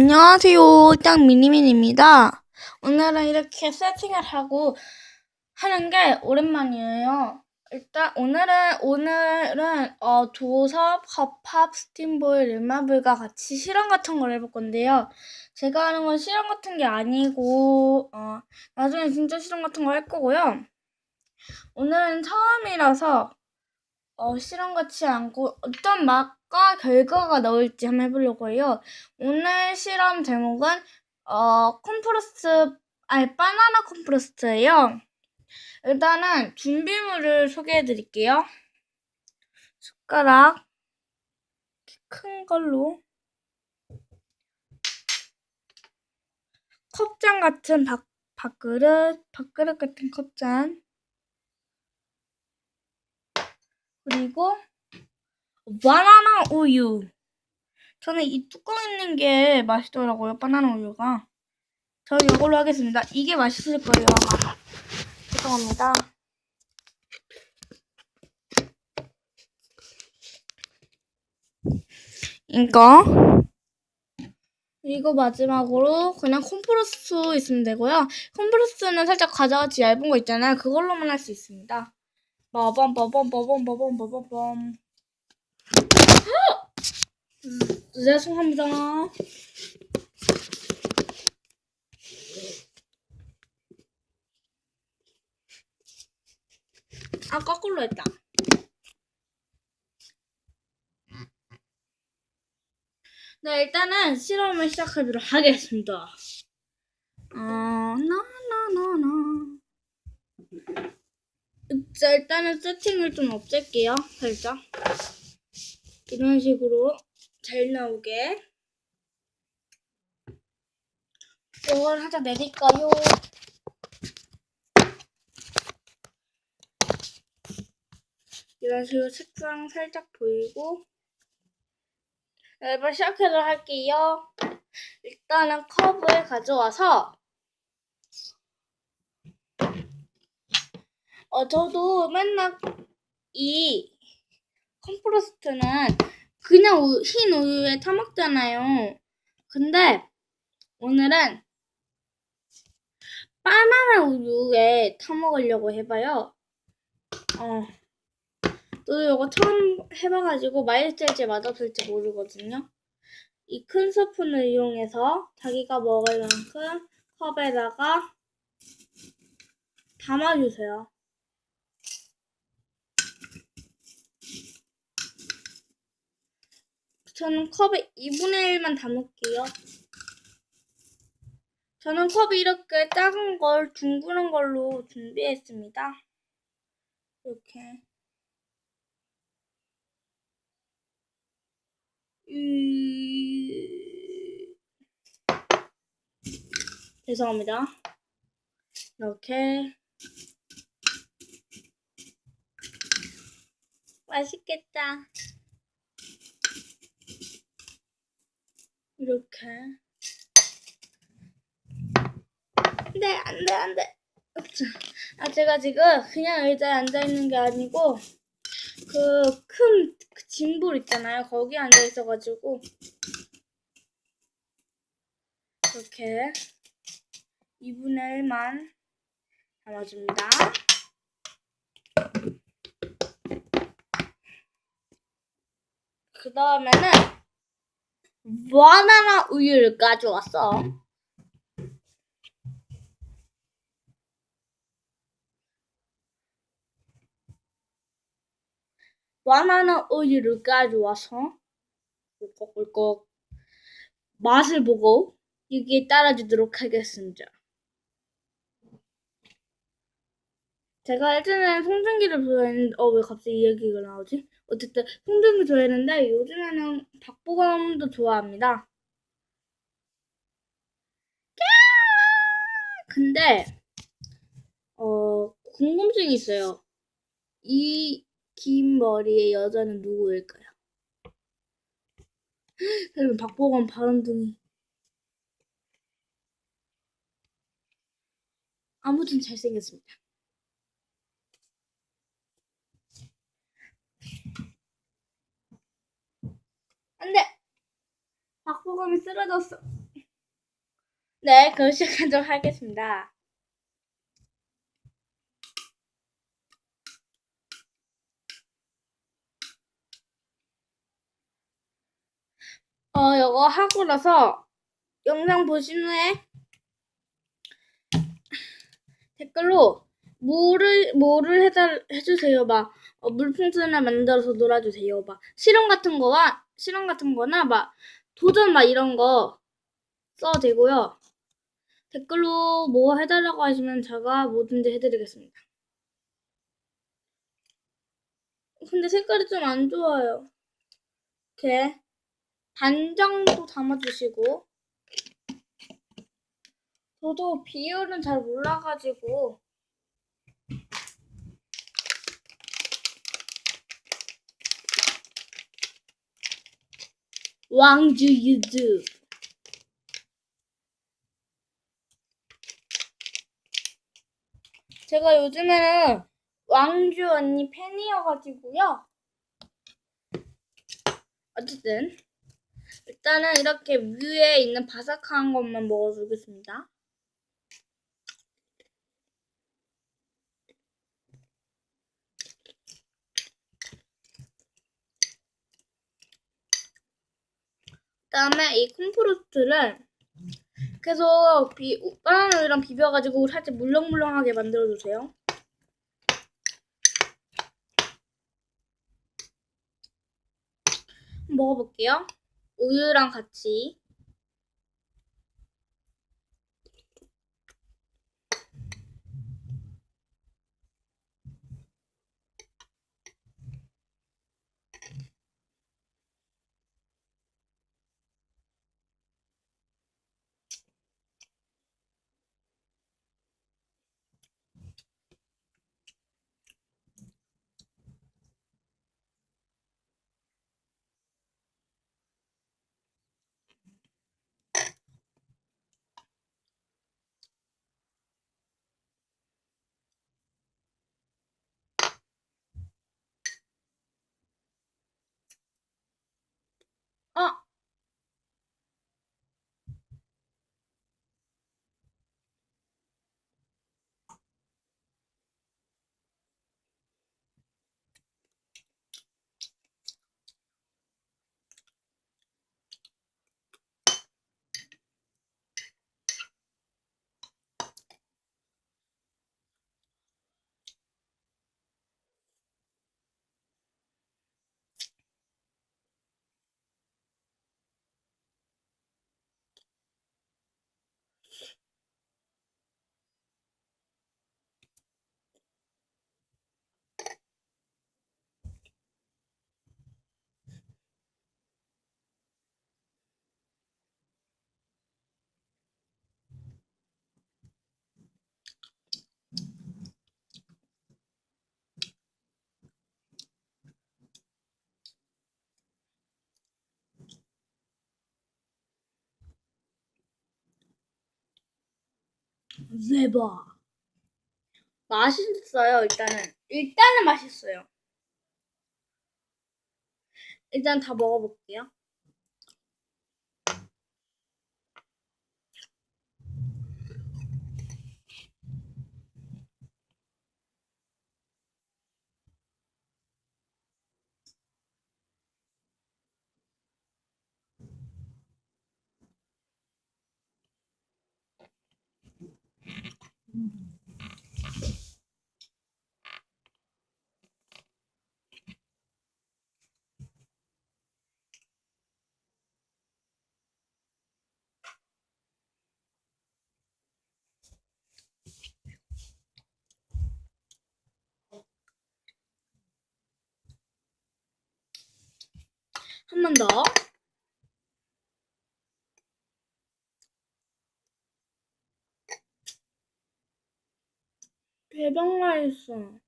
안녕하세요. 짱 미니민입니다. 오늘은 이렇게 세팅을 하고 하는 게 오랜만이에요. 일단 오늘은 오늘은 어, 도섭, 허팝, 스팀볼, 릴마블과 같이 실험 같은 걸 해볼 건데요. 제가 하는 건 실험 같은 게 아니고 어, 나중에 진짜 실험 같은 걸할 거고요. 오늘은 처음이라서 어, 실험 같지 않고 어떤 맛 과 결과가 나올지 한번 해보려고 해요. 오늘 실험 제목은 어 콤프로스트 아니 바나나 콤프로스트예요. 일단은 준비물을 소개해 드릴게요. 숟가락 큰 걸로 컵잔 같은 밥, 밥그릇 밥그릇 같은 컵잔 그리고 바나나 우유 저는 이 뚜껑 있는 게 맛있더라고요, 바나나 우유가. 저는 이걸로 하겠습니다. 이게 맛있을 거예요. 죄송합니다. 이거. 그리고 마지막으로 그냥 콤프로스 있으면 되고요. 콤프로스는 살짝 과자같이 얇은 거 있잖아요. 그걸로만 할 수 있습니다. 빠밤 빠밤 빠밤 빠밤 빠밤 빠밤. 죄송합니다. 아, 거꾸로 했다. 네, 일단은 실험을 시작하도록 하겠습니다. 어, 나나나나. 자, 일단은 세팅을 좀 없앨게요, 살짝. 이런 식으로 잘 나오게. 이걸 하자 내릴까요? 이런 식으로 색상 살짝 보이고. 앨범 시작해서 할게요. 일단은 컵을 가져와서 어 저도 맨날 이 컴프로스트는 그냥 우- 흰 우유에 타 먹잖아요. 근데 오늘은 바나나 우유에 타 먹으려고 해봐요. 어. 또 이거 처음 해봐가지고 맛있을지 맛없을지 모르거든요. 이 큰 스푼을 이용해서 자기가 먹을 만큼 컵에다가 담아주세요. 저는 컵에 2분의 1만 담을게요. 저는 컵이 이렇게 작은 걸 둥그런 걸로 준비했습니다. 이렇게. 음... 죄송합니다. 이렇게. 맛있겠다. 이렇게. 안 돼, 안 돼, 안 돼. 으쌰. 아, 제가 지금 그냥 의자에 앉아 있는 게 아니고, 그, 큰, 그 짐볼 있잖아요. 거기 앉아 있어가지고, 이렇게, 2분의 1만 담아줍니다. 그 다음에는, 바나나 우유를 가져왔어. 바나나 우유를 가져와서 꿀꺽꿀꺽 맛을 보고 여기에 따라주도록 하겠습니다. 제가 예전에는 송중기를 좋아했는데 어왜 갑자기 이 얘기가 나오지? 어쨌든 송중기 좋아했는데 요즘에는 박보검도 좋아합니다. 근데 어 궁금증이 있어요. 이 긴 머리의 여자는 누구일까요? 그러면 박보검 바람둥이. 아무튼 잘생겼습니다. 안 돼! 박보검이 쓰러졌어. 네, 그럼 시작하도록 하겠습니다. 어, 이거 하고 나서 영상 보신 후에 댓글로 뭐를 뭐를 해달 해주세요. 막 어, 물풍선을 만들어서 놀아주세요. 막 실험 같은 거와 실험 같은 거나 막 도전 막 이런 거 써도 되고요. 댓글로 뭐 해달라고 하시면 제가 뭐든지 해드리겠습니다. 근데 색깔이 좀 안 좋아요. 이렇게 반 정도 담아주시고 저도 비율은 잘 몰라가지고 왕주 유튜브 제가 요즘에는 왕주 언니 팬이어가지고요. 어쨌든 일단은 이렇게 위에 있는 바삭한 것만 먹어주겠습니다. 그다음에 이 콤프로스트를 계속 비, 바나나 우유랑 비벼가지고 살짝 물렁물렁하게 만들어주세요. 먹어볼게요. 우유랑 같이. 대박. 맛있어요, 일단은. 일단은 맛있어요. 일단 다 먹어볼게요. 한 번 더. 대박 맛있어.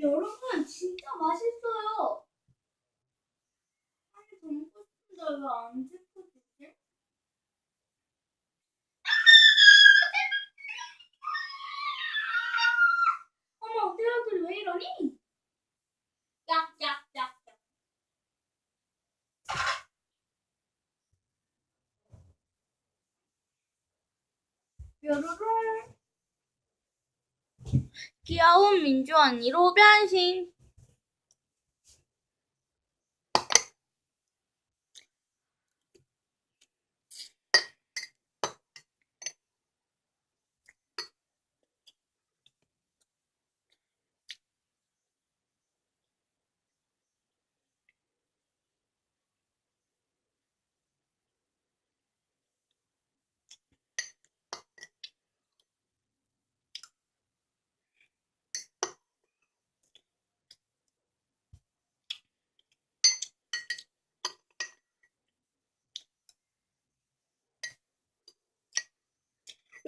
여러분 진짜 맛있어요. 아니 더 먹고 싶은데 왜안 찍어주지? 어머 어디들 왜 이러니? 귀여운 민주 언니로 변신.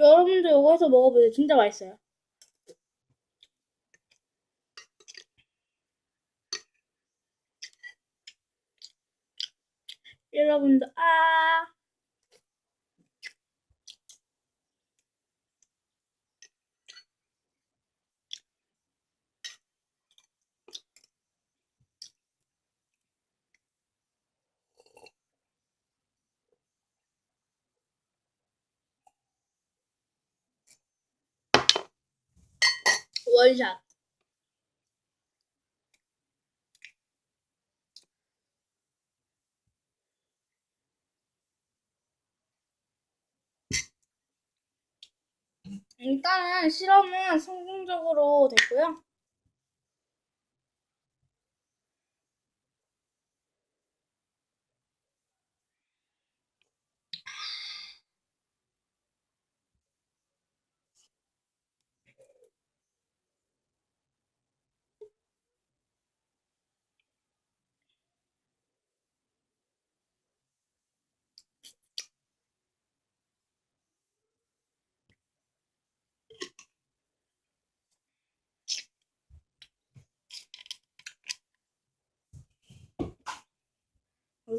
여러분들 이거에서 먹어보세요. 진짜 맛있어요. 여러분들 아 원샷. 일단은 실험은 성공적으로 됐고요.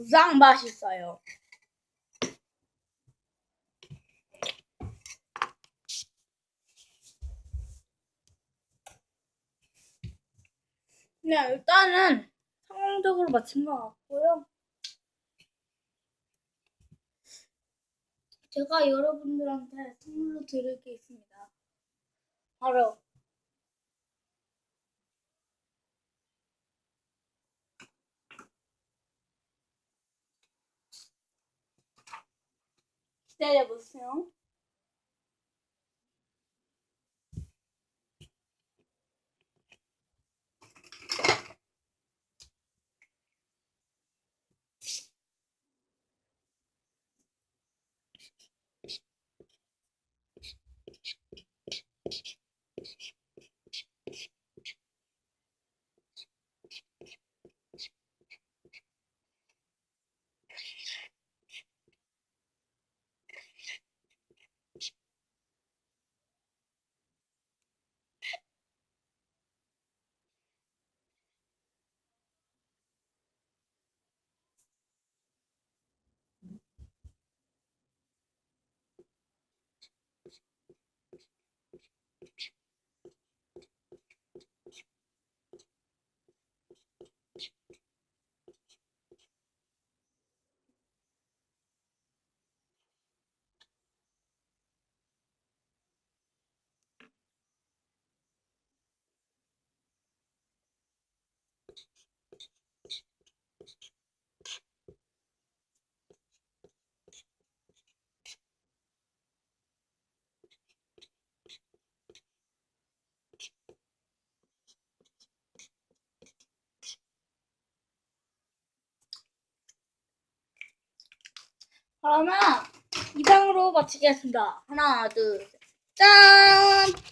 짱 맛있어요. 네, 일단은 성공적으로 마친 것 같고요. 제가 여러분들한테 선물로 드릴 게 있습니다. 바로 기다 그러면 이상으로 마치겠습니다. 하나, 둘, 셋. 짠!